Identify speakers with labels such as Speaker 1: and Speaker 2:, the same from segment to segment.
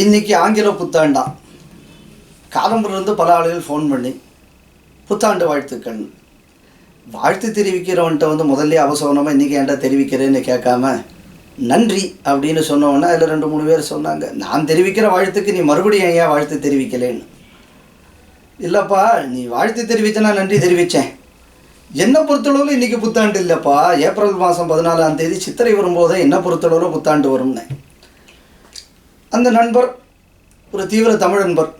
Speaker 1: இன்றைக்கி ஆங்கில புத்தாண்டா. காலம்புலேருந்து பல ஆளுகள் ஃபோன் பண்ணி புத்தாண்டு வாழ்த்துக்கள். வாழ்த்து தெரிவிக்கிறவன்ட்ட வந்து முதல்ல அவசரமாக இன்றைக்கி ஏன்டா தெரிவிக்கிறேன்னு கேட்காம நன்றி அப்படின்னு சொன்னவொன்னே அதில் ரெண்டு மூணு பேர் சொன்னாங்க. நான் தெரிவிக்கிற வாழ்த்துக்கு நீ மறுபடியும் ஏன் வாழ்த்து தெரிவிக்கலேன்னு? இல்லைப்பா நீ வாழ்த்து தெரிவித்தனா நன்றி தெரிவித்தேன் என்னை பொறுத்தளவில் இன்றைக்கி புத்தாண்டு இல்லைப்பா. ஏப்ரல் மாதம் பதினாலாம் தேதி சித்திரை வரும்போதே என்னை பொறுத்தளவில் புத்தாண்டு வரும்னு. அந்த நண்பர் ஒரு தீவிர தமிழ் நண்பர்.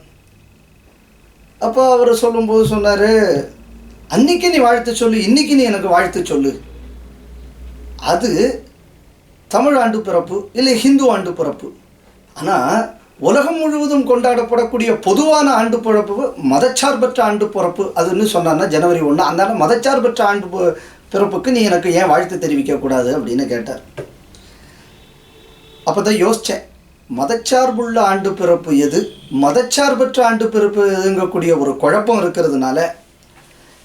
Speaker 1: அப்போ அவர் சொல்லும்போது சொன்னார் அன்னைக்கு நீ வாழ்த்து சொல்லு இன்னைக்கு நீ எனக்கு வாழ்த்து சொல்லு. அது தமிழ் ஆண்டு பிறப்பு இல்லை ஹிந்து ஆண்டு பிறப்பு. ஆனால் உலகம் முழுவதும் கொண்டாடப்படக்கூடிய பொதுவான ஆண்டு பிறப்பு மதச்சார்பற்ற ஆண்டு பிறப்பு அதுன்னு சொன்னான்னா ஜனவரி ஒன்று அதனால் மதச்சார்பற்ற ஆண்டு பிறப்புக்கு நீ எனக்கு ஏன் வாழ்த்து தெரிவிக்கக்கூடாது அப்படின்னு கேட்டார். அப்போ தான் யோசித்தேன் மதச்சார்புள்ள ஆண்டு பிறப்பு எது? மதச்சார்பற்ற ஆண்டு பிறப்பு எதுங்கக்கூடிய ஒரு குழப்பம் இருக்கிறதுனால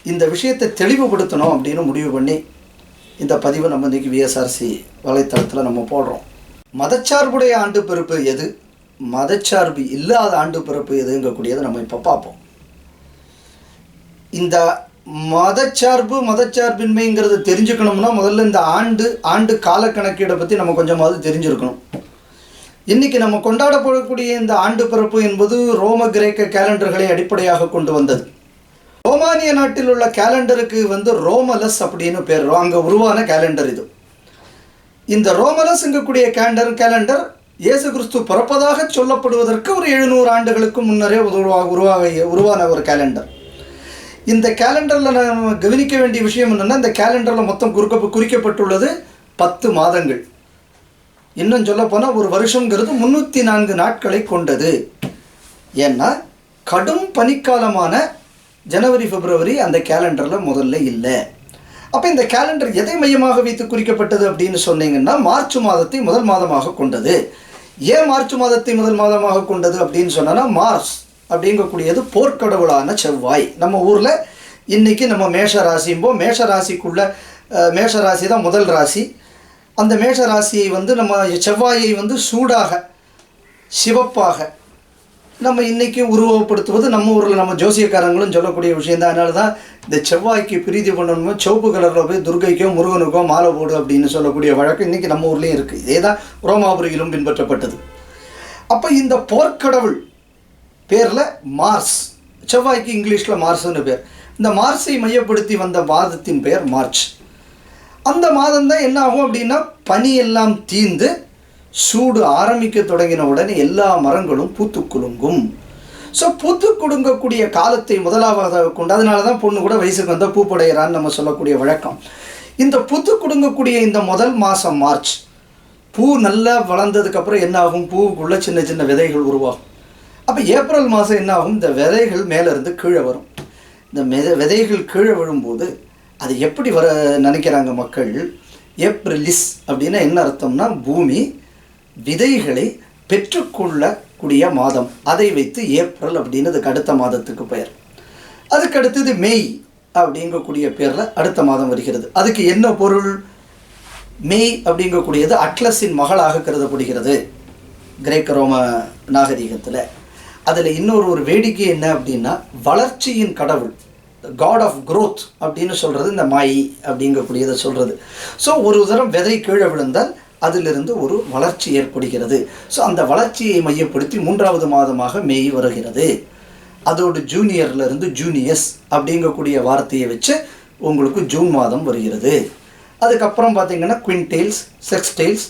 Speaker 1: இந்த விஷயத்தை தெளிவுபடுத்தணும் அப்படின்னு முடிவு பண்ணி இந்த பதிவை நம்ம இன்றைக்கி விஎஸ்ஆர்சி வலைத்தளத்தில் நம்ம போடுறோம். மதச்சார்புடைய ஆண்டு பிறப்பு எது? மதச்சார்பு இல்லாத ஆண்டு பிறப்பு எதுங்கக்கூடியதை நம்ம இப்போ பார்ப்போம். இந்த மதச்சார்பு மதச்சார்பின்மைங்கிறது தெரிஞ்சுக்கணும்னா முதல்ல இந்த ஆண்டு ஆண்டு காலக்கணக்கீடை பற்றி நம்ம கொஞ்சமாவது தெரிஞ்சிருக்கணும். இன்னைக்கு நம்ம கொண்டாடப்படக்கூடிய இந்த ஆண்டு பிறப்பு என்பது ரோம கிரேக்க கேலண்டர்களை அடிப்படையாக கொண்டு வந்தது. ரோமானிய நாட்டில் உள்ள கேலண்டருக்கு வந்து ரோமலஸ் அப்படின்னு பேர். அங்கே உருவான கேலண்டர் இது. இந்த ரோமலஸ்ங்கக்கூடிய கேலண்டர் கேலண்டர் இயேசு கிறிஸ்து பிறப்பதாக சொல்லப்படுவதற்கு ஒரு எழுநூறு ஆண்டுகளுக்கு முன்னரே உருவா உருவாக உருவான ஒரு கேலண்டர். இந்த கேலண்டரில் நம்ம கவனிக்க வேண்டிய விஷயம் என்னென்னா இந்த கேலண்டரில் மொத்தம் குறிக்க குறிக்கப்பட்டுள்ளது பத்து மாதங்கள். இன்னும் சொல்லப்போனால் ஒரு வருஷங்கிறது முந்நூற்றி நான்கு நாட்களை கொண்டது. ஏன்னா கடும் பனிக்காலமான ஜனவரி பிப்ரவரி அந்த கேலண்டரில் முதல்ல இல்லை. அப்போ இந்த கேலண்டர் எதை மையமாக வைத்து குறிக்கப்பட்டது அப்படின்னு சொன்னீங்கன்னா மார்ச் மாதத்தை முதல் மாதமாக கொண்டது. ஏன் மார்ச் மாதத்தை முதல் மாதமாக கொண்டது அப்படின்னு சொன்னோன்னா மார்ச் அப்படிங்கக்கூடியது போர்க்கடவுளான செவ்வாய். நம்ம ஊரில் இன்றைக்கி நம்ம மேஷ ராசியும்போ மேஷ ராசிக்குள்ள மேஷ ராசி தான் முதல் ராசி. அந்த மேஷ ராசியை வந்து நம்ம செவ்வாயை வந்து சூடாக சிவப்பாக நம்ம இன்றைக்கி உருவப்படுத்துவது நம்ம ஊரில் நம்ம ஜோசியக்காரங்களும் சொல்லக்கூடிய விஷயம் தான் அதனால தான் இந்த செவ்வாய்க்கு பிரீதி பண்ணணுமோ சிவப்பு கலரில் போய் துர்கைக்கோ முருகனுக்கோ மாலை போடு அப்படின்னு சொல்லக்கூடிய வழக்கம் இன்றைக்கி நம்ம ஊர்லேயும் இருக்குது இதே தான் ரோமாபுரியிலும் பின்பற்றப்பட்டது. அப்போ இந்த போர்க்கடவுள் பேரில் மார்ஸ். செவ்வாய்க்கு இங்கிலீஷில் மார்ஸ்னு பேர். இந்த மார்ஸை மையப்படுத்தி வந்த மாதத்தின் பெயர் மார்ச். அந்த மாதம் தான் என்ன ஆகும் அப்படின்னா பனி எல்லாம் தீந்து சூடு ஆரம்பிக்க தொடங்கின உடனே எல்லா மரங்களும் பூத்து குலுங்கும். ஸோ பூத்து குடுங்கக்கூடிய காலத்தை முதலாவதாக கொண்டு அதனால தான் பொண்ணு கூட வயசுக்கு வந்தால் பூப்படைகிறான்னு நம்ம சொல்லக்கூடிய வழக்கம். இந்த பூத்து குடுங்கக்கூடிய இந்த முதல் மாதம் மார்ச் பூ நல்லா வளர்ந்ததுக்கப்புறம் என்ன ஆகும் பூவுக்குள்ளே சின்ன சின்ன விதைகள் உருவாகும். அப்போ ஏப்ரல் மாதம் என்ன ஆகும் இந்த விதைகள் மேலேருந்து கீழே வரும். இந்த விதைகள் கீழே விழும்போது அது எப்படி வர நினைக்கிறாங்க மக்கள்? ஏப்ரலிஸ் அப்படின்னா என்ன அர்த்தம்னா பூமி விதைகளை பெற்றுக்கொள்ளக்கூடிய மாதம். அதை வைத்து ஏப்ரல் அப்படின்னு அதுக்கு அடுத்த மாதத்துக்கு பெயர். அதுக்கு அடுத்தது மேய் அப்படிங்கக்கூடிய பேரில் அடுத்த மாதம் வருகிறது. அதுக்கு என்ன பொருள்? மேய் அப்படிங்கக்கூடியது அட்லஸின் மகளாக கருதப்படுகிறது. கிரேக்க ரோம நாகரிகத்தில். அதில் இன்னொரு ஒரு வேடிக்கை என்ன அப்படின்னா வளர்ச்சியின் கடவுள். காட் ஆஃப் க்ரோத் அப்படின்னு சொல்கிறது இந்த மாயி அப்படிங்கக்கூடியதை சொல்கிறது ஸோ ஒரு தரம் விதை கீழே விழுந்தால் அதிலிருந்து ஒரு வளர்ச்சி ஏற்படுகிறது. ஸோ அந்த வளர்ச்சியை மையப்படுத்தி மூன்றாவது மாதமாக மேய் வருகிறது. அதோடு ஜூனியர்லேருந்து ஜூனியர்ஸ் ஜூனியஸ் அப்படிங்கக்கூடிய வார்த்தையை வச்சு உங்களுக்கு ஜூன் மாதம் வருகிறது. அதுக்கப்புறம் பார்த்திங்கன்னா Quintilis Sextilis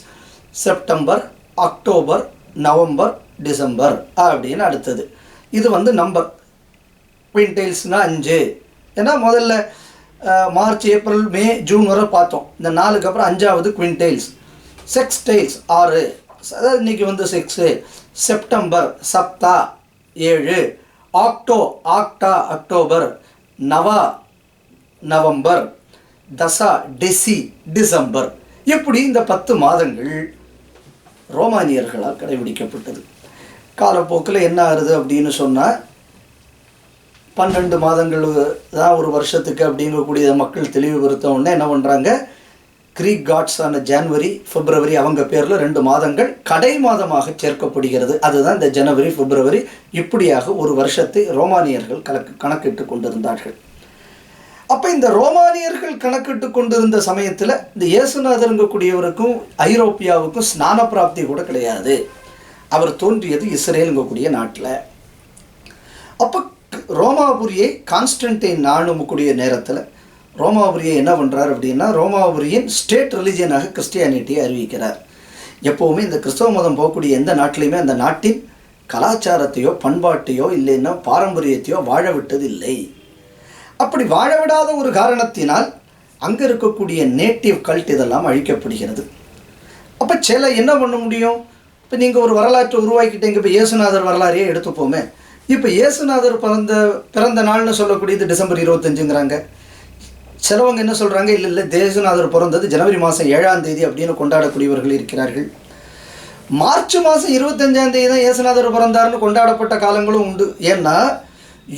Speaker 1: September October November December அப்படின்னு அடுத்தது. இது வந்து நம்பர் குவின்டெயில்ஸ்னால் அஞ்சு. ஏன்னா முதல்ல மார்ச் ஏப்ரல் மே ஜூன் வரை பார்த்தோம். இந்த நாலுக்கு அப்புறம் அஞ்சாவது குவின்டைல்ஸ் செக்ஸ் டைல்ஸ் ஆறு. அதாவது இன்னைக்கு வந்து செக்ஸு செப்டம்பர் சப்தா ஏழு. ஆக்டோ ஆக்டா அக்டோபர் நவா நவம்பர் தசா டெசி டிசம்பர் இப்படி இந்த பத்து மாதங்கள் ரோமானியர்களால் கடைபிடிக்கப்பட்டது. காலப்போக்கில் என்ன ஆகுது அப்படின்னு சொன்னால் பன்னெண்டு மாதங்கள் தான் ஒரு வருஷத்துக்கு அப்படிங்கக்கூடிய மக்கள் தெளிவுபடுத்த உடனே என்ன பண்ணுறாங்க கிரீக் காட்ஸான ஜான்வரி பிப்ரவரி அவங்க பேரில் ரெண்டு மாதங்கள் கடை மாதமாக சேர்க்கப்படுகிறது. அதுதான் இந்த ஜனவரி பிப்ரவரி இப்படியாக ஒரு வருஷத்தை ரோமானியர்கள் கணக்கு கணக்கிட்டு கொண்டிருந்தார்கள். அப்போ இந்த ரோமானியர்கள் கணக்கிட்டு கொண்டிருந்த சமயத்தில் இந்த இயேசுநாதருங்கக்கூடியவருக்கும் ஐரோப்பியாவுக்கும் ஸ்நான பிராப்தி கூட கிடையாது. அவர் தோன்றியது இஸ்ரேலுங்கக்கூடிய நாட்டில். அப்போ ரோமாபுரியை கான்ஸ்டன்டைன் நாணுமக்கூடிய நேரத்தில் ரோமாபுரியை என்ன பண்ணுறார் அப்படின்னா ரோமாபுரியின் ஸ்டேட் ரிலிஜியனாக கிறிஸ்டியானிட்டியை அறிவிக்கிறார். எப்போவுமே இந்த கிறிஸ்தவ மதம் போகக்கூடிய எந்த நாட்டிலையுமே அந்த நாட்டின் கலாச்சாரத்தையோ பண்பாட்டையோ இல்லைன்னா பாரம்பரியத்தையோ வாழ விட்டது இல்லை அப்படி வாழ விடாத ஒரு காரணத்தினால் அங்கே இருக்கக்கூடிய நேட்டிவ் கல்ட் இதெல்லாம் அழிக்கப்படுகிறது. அப்போ சில என்ன பண்ண முடியும்? இப்போ நீங்கள் ஒரு வரலாற்றை உருவாக்கிட்டீங்க இப்போ இயேசுநாதர் வரலாறையே எடுத்துப்போமே. இப்போ இயேசுநாதர் பிறந்த பிறந்த நாள்னு சொல்லக்கூடியது டிசம்பர் இருபத்தஞ்சுங்கிறாங்க. சிலவங்க என்ன சொல்கிறாங்க இல்லை இல்லை தேசுநாதர் பிறந்தது ஜனவரி மாதம் ஏழாம் தேதி அப்படின்னு கொண்டாடக்கூடியவர்கள் இருக்கிறார்கள். மார்ச் மாதம் இருபத்தஞ்சாம் தேதி தான் இயேசுநாதர் பிறந்தார்னு கொண்டாடப்பட்ட காலங்களும் உண்டு. ஏன்னா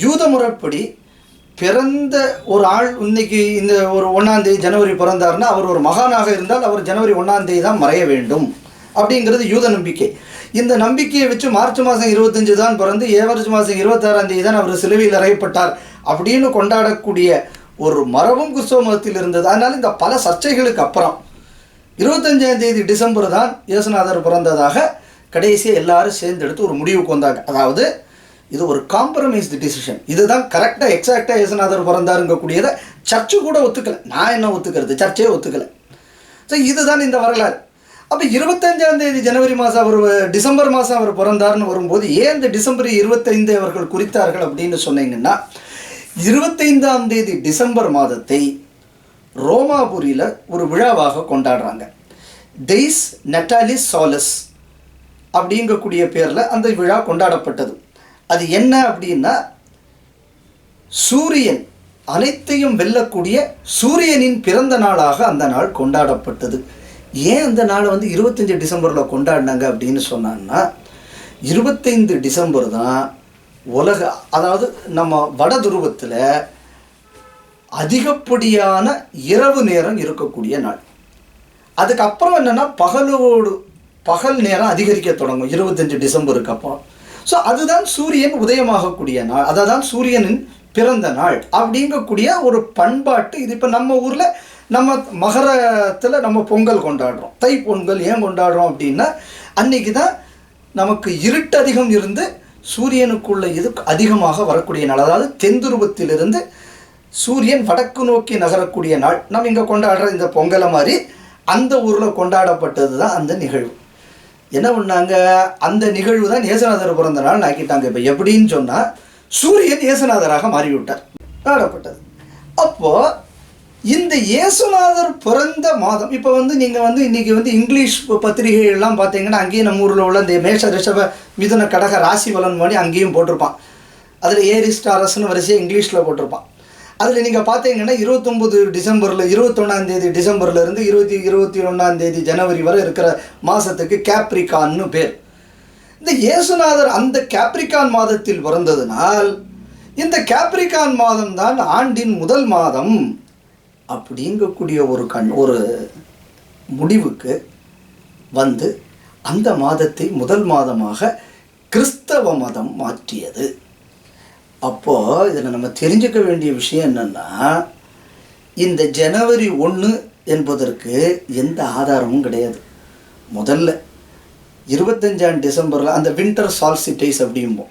Speaker 1: யூத முறைப்படி பிறந்த ஒரு ஆள் இன்னைக்கு இந்த ஒரு ஒன்றாம் தேதி ஜனவரி பிறந்தார்னா அவர் ஒரு மகானாக இருந்தால் அவர் ஜனவரி ஒன்றாம் தேதி தான் மறைய வேண்டும். அப்படிங்கிறது யூத நம்பிக்கை. இந்த நம்பிக்கையை வச்சு மார்ச் மாதம் இருபத்தஞ்சு தான் பிறந்து ஏவரேஜ் மாதம் இருபத்தாறாம் தேதி தான் அவர் சிலுவையில் அறையப்பட்டார் அப்படின்னு கொண்டாடக்கூடிய ஒரு மரபும் கிறிஸ்தவ மதத்தில் இருந்தது. அதனால் இந்த பல சர்ச்சைகளுக்கு அப்புறம் இருபத்தஞ்சாம் தேதி டிசம்பர் தான் இயேசுநாதர் பிறந்ததாக கடைசியாக எல்லாரும் சேர்ந்தெடுத்து ஒரு முடிவுக்கு வந்தாங்க. அதாவது இது ஒரு காம்ப்ரமைஸ்டு டிசிஷன் இதுதான் கரெக்டாக எக்ஸாக்டாக இயேசுநாதர் பிறந்தாருங்கக்கூடியதை சர்ச்சு கூட ஒத்துக்கலை. நான் என்ன ஒத்துக்கிறது? சர்ச்சே ஒத்துக்கலை. ஸோ இதுதான் இந்த வரலாறு. அப்போ இருபத்தஞ்சாம் தேதி ஜனவரி மாதம் அவர் டிசம்பர் மாதம் அவர் பிறந்தார்னு வரும்போது ஏன் இந்த டிசம்பர் இருபத்தைந்து அவர்கள் குறித்தார்கள் அப்படின்னு சொன்னீங்கன்னா இருபத்தைந்தாம் தேதி டிசம்பர் மாதத்தை ரோமாபுரியில் ஒரு விழாவாக கொண்டாடுறாங்க. டெய்ஸ் நெட்டாலிஸ் சாலஸ் அப்படிங்கக்கூடிய பேரில் அந்த விழா கொண்டாடப்பட்டது. அது என்ன அப்படின்னா சூரியன் அனைத்தையும் வெல்லக்கூடிய சூரியனின் பிறந்த நாளாக அந்த நாள் கொண்டாடப்பட்டது. ஏன் அந்த நாளை வந்து இருபத்தஞ்சி டிசம்பரில் கொண்டாடினாங்க அப்படின்னு சொன்னான்னா இருபத்தைந்து டிசம்பர் தான் உலக அதாவது நம்ம வட துருவத்தில் அதிகப்படியான இரவு நேரம் இருக்கக்கூடிய நாள். அதுக்கப்புறம் என்னென்னா பகலோடு பகல் நேரம் அதிகரிக்க தொடங்கும் இருபத்தஞ்சி டிசம்பருக்கு அப்புறம். ஸோ அதுதான் சூரியன் உதயமாகக்கூடிய நாள் அதை தான் சூரியனின் பிறந்த நாள் அப்படிங்கக்கூடிய ஒரு பண்பாட்டு இது. இப்போ நம்ம ஊரில் நம்ம மகரத்தில் நம்ம பொங்கல் கொண்டாடுறோம். தை பொங்கல் ஏன் கொண்டாடுறோம் அப்படின்னா அன்னைக்கு தான் நமக்கு இருட்டு அதிகம் இருந்து சூரியனுக்குள்ள இது அதிகமாக வரக்கூடிய நாள். அதாவது தென்துருவத்திலிருந்து சூரியன் வடக்கு நோக்கி நகரக்கூடிய நாள். நம்ம இங்கே கொண்டாடுற இந்த பொங்கலை மாதிரி அந்த ஊரில் கொண்டாடப்பட்டது தான் அந்த நிகழ்வு. என்ன பண்ணாங்க? அந்த நிகழ்வு தான் இயேசுநாதர் பிறந்த நாள் ஆக்கிட்டாங்க. இப்போ எப்படின்னு சொன்னால் சூரியன் ஏசநாதராக மாறிவிட்டார். நாடப்பட்டது அப்போது இந்த இயேசுநாதர் பிறந்த மாதம் இப்போ வந்து நீங்கள் வந்து இன்றைக்கி வந்து இங்கிலீஷ் பத்திரிகைகள்லாம் பார்த்தீங்கன்னா அங்கேயும் நம்ம ஊரில் உள்ள இந்த மேஷ ரிஷப மிதுன கடக ராசி பலன் மாதிரி அங்கேயும் போட்டிருப்பான். அதில் ஏரிஸ்டாரஸ்னு வரிசையாக இங்கிலீஷில் போட்டிருப்பான். அதில் நீங்கள் பார்த்தீங்கன்னா இருபத்தொம்பது டிசம்பரில் இருபத்தொன்னாந்தேதி டிசம்பர்லேருந்து இருபத்தி இருபத்தி ஒன்றாந்தேதி ஜனவரி வரை இருக்கிற மாதத்துக்கு கேப்ரிகான்னு பேர். இந்த இயேசுநாதர் அந்த கேப்ரிகான் மாதத்தில் பிறந்ததுனால் இந்த கேப்ரிகான் மாதம் தான் ஆண்டின் முதல் மாதம். அப்படிங்கக்கூடிய ஒரு கண் ஒரு முடிவுக்கு வந்து அந்த மாதத்தை முதல் மாதமாக கிறிஸ்தவ மதம் மாற்றியது. அப்போது இதில் நம்ம தெரிஞ்சுக்க வேண்டிய விஷயம் என்னென்னா இந்த ஜனவரி ஒன்று என்பதற்கு எந்த ஆதாரமும் கிடையாது. முதல்ல இருபத்தஞ்சாம் டிசம்பரில் அந்த வின்டர் சால்சிட்டைஸ் அப்படிம்போம்.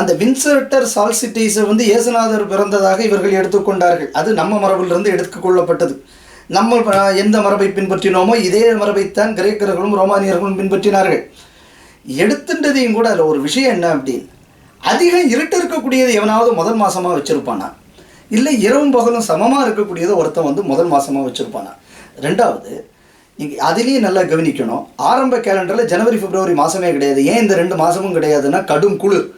Speaker 1: அந்த வின்சர்டர் சால்சிட்டிஸை வந்து இயேசுநாதர் பிறந்ததாக இவர்கள் எடுத்துக்கொண்டார்கள். அது நம்ம மரபிலிருந்து எடுத்துக்கொள்ளப்பட்டது. நம்ம எந்த மரபை பின்பற்றினோமோ இதே மரபைத்தான் கிரேக்கர்களும் ரோமானியர்களும் பின்பற்றினார்கள். எடுத்துட்டதையும் கூட அதில் ஒரு விஷயம் என்ன அப்படின்னு அதிகம் இருட்டு இருக்கக்கூடியது எவனாவது முதல் மாதமாக வச்சுருப்பானா? இல்லை இரவும் பகலும் சமமாக இருக்கக்கூடியதை ஒருத்தன் வந்து முதல் மாதமாக வச்சுருப்பானா? ரெண்டாவது நீங்கள் அதுலேயும் நல்லா கவனிக்கணும். ஆரம்ப கேலண்டரில் ஜனவரி பிப்ரவரி மாதமே கிடையாது. ஏன் இந்த ரெண்டு மாதமும் கிடையாதுன்னா கடும் குளிர்.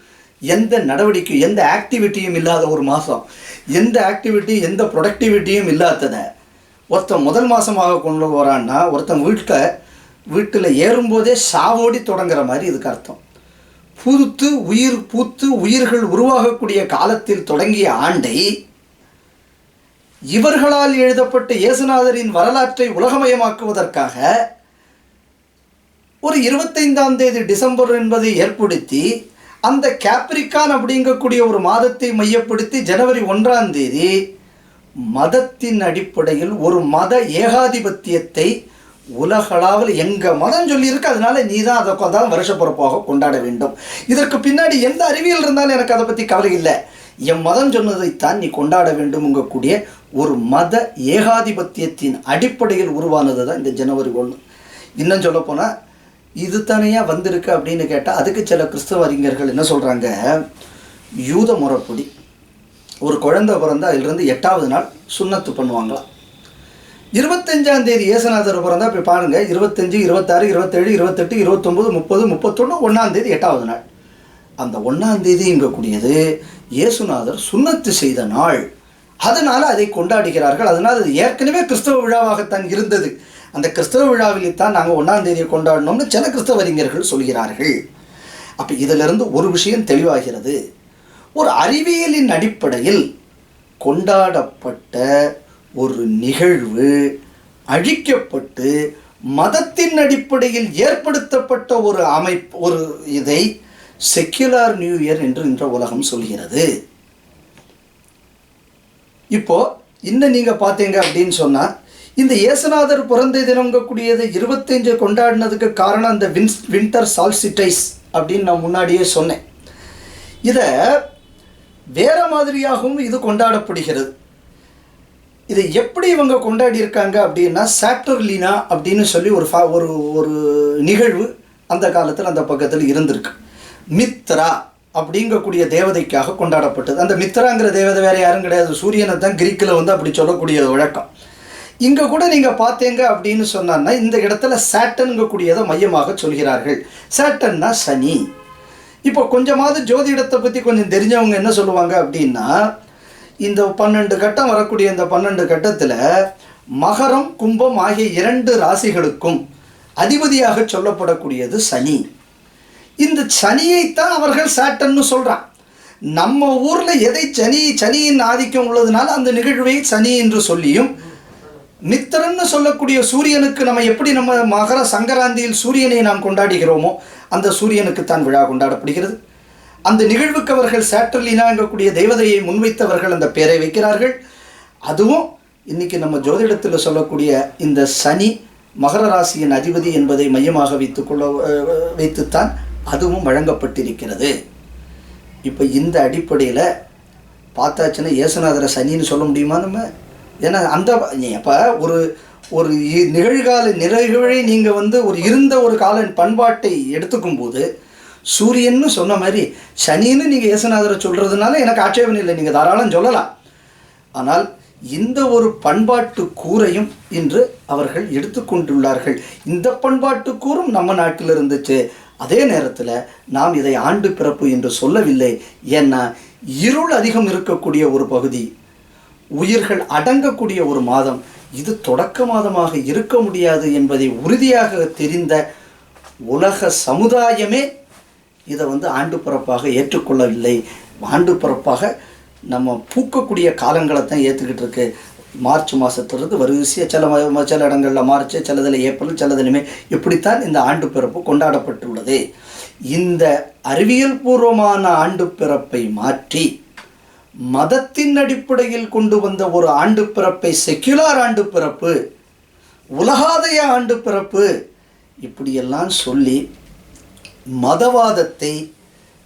Speaker 1: எந்த நடவடிக்கை எந்த ஆக்டிவிட்டியும் இல்லாத ஒரு மாதம் எந்த ஆக்டிவிட்டி எந்த ப்ரொடக்டிவிட்டியும் இல்லாததை ஒருத்தன் முதல் மாதமாக கொண்டு போகிறான்னா ஒருத்தன் வீட்டை வீட்டில் ஏறும்போதே சாவோடி தொடங்குற மாதிரி இதுக்கு அர்த்தம். பூத்து உயிர் பூத்து உயிர்கள் உருவாகக்கூடிய காலத்தில் தொடங்கிய ஆண்டை இவர்களால் எழுதப்பட்ட இயேசுநாதரின் வரலாற்றை உலகமயமாக்குவதற்காக ஒரு இருபத்தைந்தாம் தேதி டிசம்பர் என்பதை ஏற்படுத்தி அந்த கேப்ரிகான் அப்படிங்கக்கூடிய ஒரு மாதத்தை மையப்படுத்தி ஜனவரி ஒன்றாம் தேதி மதத்தின் அடிப்படையில் ஒரு மத ஏகாதிபத்தியத்தை உலகளாவில் எங்கள் மதம் சொல்லியிருக்கு அதனால நீ தான் அதை தான் வருஷ பிறப்பாக கொண்டாட வேண்டும். இதற்கு பின்னாடி எந்த அறிவியல் இருந்தாலும் எனக்கு அதை பற்றி கவலை இல்லை. என் மதம் சொன்னதைத்தான் நீ கொண்டாட வேண்டும்ங்கக்கூடிய ஒரு மத ஏகாதிபத்தியத்தின் அடிப்படையில் உருவானது தான் இந்த ஜனவரி ஒன்று இன்னும் சொல்லப்போனால் இது தனியாக வந்திருக்கு அப்படின்னு கேட்டால் அதுக்கு சில கிறிஸ்தவ அறிஞர்கள் என்ன சொல்கிறாங்க யூத முறைப்படி. ஒரு குழந்தை பிறந்தால் அதிலிருந்து எட்டாவது நாள் சுண்ணத்து பண்ணுவாங்களாம். இருபத்தஞ்சாம் தேதி ஏசநாதர் பிறந்தா இப்போ பாருங்கள் இருபத்தஞ்சு இருபத்தாறு இருபத்தேழு இருபத்தெட்டு இருபத்தொம்போது முப்பது முப்பத்தொன்று ஒன்றாம் தேதி எட்டாவது நாள். அந்த ஒன்றாம் தேதிங்கக்கூடியது இயேசுநாதர் சுண்ணத்து செய்த நாள். அதனால் அதை கொண்டாடுகிறார்கள். அதனால் அது ஏற்கனவே கிறிஸ்தவ விழாவாகத்தான் இருந்தது. அந்த கிறிஸ்தவ விழாவில் தான் நாங்கள் ஒன்றாம் தேதியை கொண்டாடணும்னு சில கிறிஸ்தவ அறிஞர்கள் சொல்கிறார்கள். அப்போ இதிலிருந்து ஒரு விஷயம் தெளிவாகிறது. ஒரு அறிவியலின் அடிப்படையில் கொண்டாடப்பட்ட ஒரு நிகழ்வு அழிக்கப்பட்டு மதத்தின் அடிப்படையில் ஏற்படுத்தப்பட்ட ஒரு அமைப்பு ஒரு இதை செக்யுலர் நியூ இயர் என்று இன்ற உலகம் சொல்கிறது. இப்போ இன்னும் நீங்கள் பார்த்தீங்க அப்படின்னு சொன்னால் இந்த இயேசுநாதர் பிறந்த தினங்கக்கூடியது இருபத்தஞ்சு கொண்டாடினதுக்கு காரணம் அந்த வின்ஸ் வின்டர் சால்சிட்டைஸ் அப்படின்னு நான் முன்னாடியே சொன்னேன். இதை வேற மாதிரியாகவும் இது கொண்டாடப்படுகிறது. இதை எப்படி இவங்க கொண்டாடியிருக்காங்க அப்படின்னா சாக்டர்லினா அப்படின்னு சொல்லி ஒரு ஃபா ஒரு ஒரு நிகழ்வு அந்த காலத்தில் அந்த பக்கத்தில் இருந்திருக்கு. மித்ரா அப்படிங்கக்கூடிய தேவதைக்காக கொண்டாடப்பட்டது. அந்த மித்ராங்கிற தேவதை வேறு யாரும் கிடையாது. சூரியனை தான் கிரீக்கில் வந்து அப்படி சொல்லக்கூடிய வழக்கம். இங்கே கூட நீங்கள் பார்த்தீங்க அப்படின்னு சொன்னான்னா இந்த இடத்துல சாட்டன்கக்கூடியதை மையமாக சொல்கிறார்கள். சேட்டன்னா சனி. இப்போ கொஞ்சமாவது ஜோதிடத்தை பற்றி கொஞ்சம் தெரிஞ்சவங்க என்ன சொல்லுவாங்க அப்படின்னா இந்த பன்னெண்டு கட்டம் வரக்கூடிய இந்த பன்னெண்டு கட்டத்தில் மகரம் கும்பம் ஆகிய இரண்டு ராசிகளுக்கும் அதிபதியாக சொல்லப்படக்கூடியது சனி. இந்த சனியைத்தான் அவர்கள் சாட்டன்னு சொல்கிறான் நம்ம ஊரில் எதை சனி சனியின் ஆதிக்கம் உள்ளதுனால அந்த நிகழ்வை சனி என்று சொல்லியும் நித்திரன்னு சொல்லக்கூடிய சூரியனுக்கு நம்ம எப்படி நம்ம மகர சங்கராந்தியில் சூரியனை நாம் கொண்டாடுகிறோமோ அந்த சூரியனுக்கு தான் விழா கொண்டாடப்படுகிறது. அந்த நிகழ்வுக்கு அவர்கள் சேட்டர்லினாங்கக்கூடிய தெய்வதையை முன்வைத்தவர்கள் அந்த பெயரை வைக்கிறார்கள். அதுவும் இன்றைக்கி நம்ம ஜோதிடத்தில் சொல்லக்கூடிய இந்த சனி மகர ராசியின் அதிபதி என்பதை மையமாக வைத்துக்கொள்ள கொள்ள வைத்துத்தான் அதுவும் வழங்கப்பட்டிருக்கிறது. இப்போ இந்த அடிப்படையில் பார்த்தாச்சுன்னா இயேசுநாதரை சனின்னு சொல்ல முடியுமா நம்ம? ஏன்னா அந்த அப்போ ஒரு ஒரு நிகழ்கால நிகழ்வை நீங்கள் வந்து ஒரு இருந்த ஒரு கால பண்பாட்டை எடுத்துக்கும்போது சூரியன்னு சொன்ன மாதிரி சனின்னு நீங்கள் இயேசுநாதரை சொல்கிறதுனால எனக்கு ஆட்சேபம் இல்லை. நீங்கள் தாராளம் சொல்லலாம். ஆனால் இந்த ஒரு பண்பாட்டு கூரையும் இன்று அவர்கள் எடுத்துக்கொண்டுள்ளார்கள் இந்த பண்பாட்டு கூறும் நம்ம நாட்டில் இருந்துச்சு. அதே நேரத்தில் நாம் இதை ஆண்டு பிறப்பு என்று சொல்லவில்லை. ஏன்னா இருள் அதிகம் இருக்கக்கூடிய ஒரு பகுதி. உயிர்கள் அடங்கக்கூடிய ஒரு மாதம். இது தொடக்க மாதமாக இருக்க முடியாது என்பதை உறுதியாக தெரிந்த உலக சமுதாயமே இதை வந்து ஆண்டு பிறப்பாக ஏற்றுக்கொள்ளவில்லை. ஆண்டு பிறப்பாக நம்ம பூக்கக்கூடிய காலங்களை தான் ஏற்றுக்கிட்டு இருக்கு. மார்ச் மாதத்துலேருந்து வரிசையாக சில சில இடங்களில் மார்ச் சிலதில் ஏப்ரல் சிலதிலுமே இப்படித்தான் இந்த ஆண்டு பிறப்பு கொண்டாடப்பட்டுள்ளது. இந்த அறிவியல் பூர்வமான ஆண்டு பிறப்பை மாற்றி மதத்தின் அடிப்படையில் கொண்டு வந்த ஒரு ஆண்டு பிறப்பை செக்யுலார் ஆண்டு பிறப்பு உலகாதய ஆண்டு பிறப்பு இப்படியெல்லாம் சொல்லி மதவாதத்தை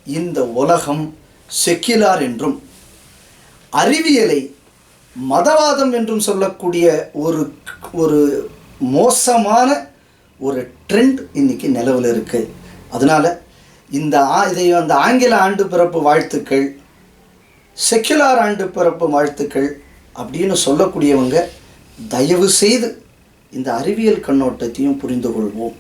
Speaker 1: இந்த உலகம் செக்யுலார் என்றும் அறிவியலை மதவாதம் என்றும் சொல்லக்கூடிய ஒரு ஒரு மோசமான ஒரு ட்ரெண்ட் இன்னைக்கு நிலவில் இருக்குது அதனால் இந்த இதை அந்த ஆங்கில ஆண்டு பிறப்பு வாழ்த்துக்கள். செக்குலார் ஆண்டு பிறப்பு வாழ்த்துக்கள் அப்படின்னு சொல்லக்கூடியவங்க தயவு செய்து இந்த அறிவியல் கண்ணோட்டத்தையும் புரிந்து கொள்வோம்.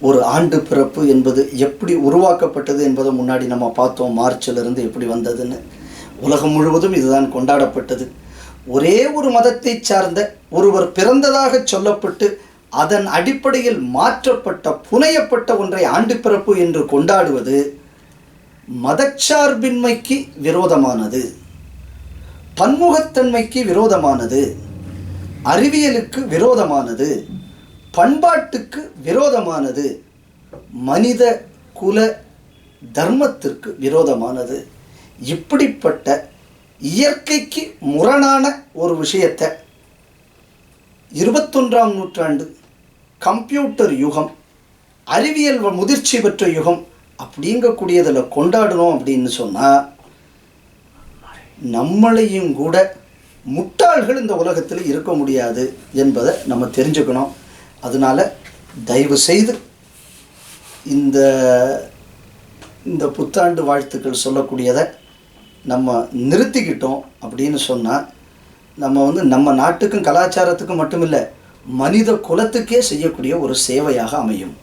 Speaker 1: ஒரு ஆண்டு பிறப்பு என்பது எப்படி உருவாக்கப்பட்டது என்பதை முன்னாடி நம்ம பார்த்தோம் மார்ச்சிலிருந்து எப்படி வந்ததுன்னு. உலகம் முழுவதும் இதுதான் கொண்டாடப்பட்டது. ஒரே ஒரு மதத்தை சார்ந்த ஒருவர் பிறந்ததாக சொல்லப்பட்டு அதன் அடிப்படையில் மாற்றப்பட்ட புனையப்பட்ட ஒன்றை ஆண்டு பிறப்பு என்று கொண்டாடுவது மதச்சார்பின்மைக்கு விரோதமானது. பன்முகத்தன்மைக்கு விரோதமானது. அறிவியலுக்கு விரோதமானது. பண்பாட்டுக்கு விரோதமானது. மனித குல தர்மத்திற்கு விரோதமானது. இப்படிப்பட்ட இயற்கைக்கு முரணான ஒரு விஷயத்தை இருபத்தொன்றாம் நூற்றாண்டு கம்ப்யூட்டர் யுகம் அறிவியல் வ- முதிர்ச்சி பெற்ற யுகம் அப்படிங்கக்கூடியதில் கொண்டாடணும் அப்படின்னு சொன்னால் நம்மளையும் கூட முட்டாள்கள் இந்த உலகத்தில் இருக்க முடியாது என்பதை நம்ம தெரிஞ்சுக்கணும். அதனால் தயவு செய்து இந்த இந்த புத்தாண்டு வாழ்த்துக்கள் சொல்லக்கூடியதை நம்ம நிறுத்திக்கிட்டோம் அப்படின்னு சொன்னால் நம்ம வந்து நம்ம நாட்டுக்கும் கலாச்சாரத்துக்கும் மட்டுமில்லை மனித குலத்துக்கே செய்யக்கூடிய ஒரு சேவையாக அமையும்.